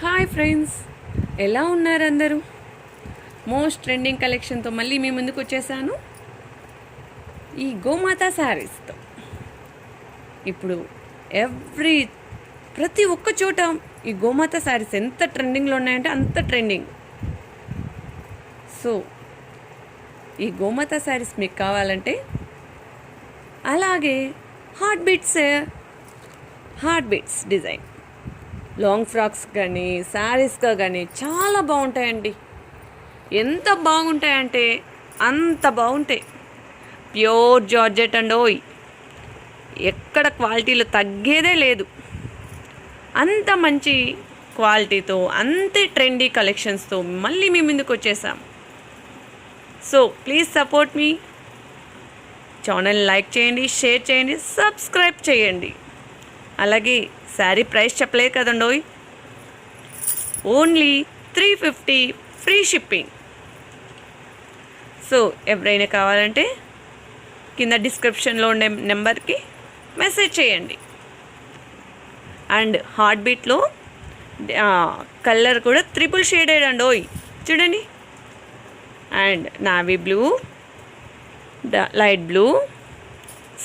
Hi friends ఎలా ఉన్నారు అందరూ? మోస్ట్ ట్రెండింగ్ కలెక్షన్తో మళ్ళీ మీ ముందుకు వచ్చేసాను. ఈ గోమాత శారీస్తో ఇప్పుడు ఎవ్రీ ప్రతి ఒక్క చోట ఈ గోమాత శారీస్ ఎంత ట్రెండింగ్లో ఉన్నాయంటే అంత ట్రెండింగ్ సో ఈ గోమాత శారీస్ మీకు కావాలంటే అలాగే heart beats heart beats design long frocks కానీ శారీస్గా కానీ చాలా బాగుంటాయండి. ఎంత బాగుంటాయంటే అంత బాగుంటాయి. ప్యూర్ జార్జెట్ అండ్ ఓయ్. ఎక్కడ క్వాలిటీలో తగ్గేదే లేదు. అంత మంచి క్వాలిటీతో అంతే ట్రెండీ కలెక్షన్స్తో మళ్ళీ మీ ముందుకు వచ్చేసాం. సో ప్లీజ్ సపోర్ట్ మీ ఛానల్ లైక్ చేయండి షేర్ చేయండి సబ్స్క్రైబ్ చేయండి. అలాగే శారీ ప్రైస్ చెప్పలేదు కదండోయ్. Only three fifty free shipping. So ఎవరైనా కావాలంటే కింద డిస్క్రిప్షన్లో ఉండే నెంబర్కి మెసేజ్ చేయండి. అండ్ హార్ట్ బీట్లో కలర్ కూడా త్రిపుల్ షేడెడ్ అండి ఓయ్ చూడండి. And navy blue light blue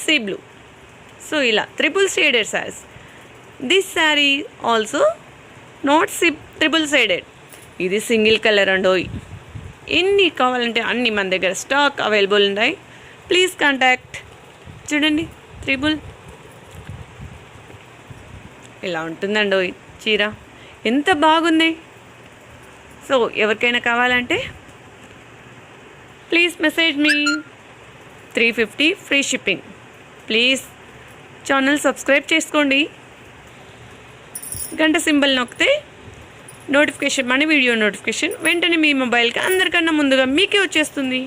sea blue. So ఇలా triple shaded saris this sari also not see triple shaded ఇది సింగిల్ కలర్ అండోయ్ ఎన్ని కావాలంటే అన్ని మన దగ్గర స్టాక్ అవైలబుల్ ఉన్నాయి ప్లీజ్ కాంటాక్ట్ చూడండి త్రిబుల్ ఇలా ఉంటుందండి చీర. ఎంత బాగుంది. సో ఎవరికైనా కావాలంటే please message me three fifty free shipping please channel subscribe చేసుకోండి. గంట సింబల్ నొక్కితే నోటిఫికేషన్ మన వీడియో నోటిఫికేషన్ వెంటనే మీ మొబైల్కి అందరికన్నా ముందుగా మీకే వచ్చేస్తుంది.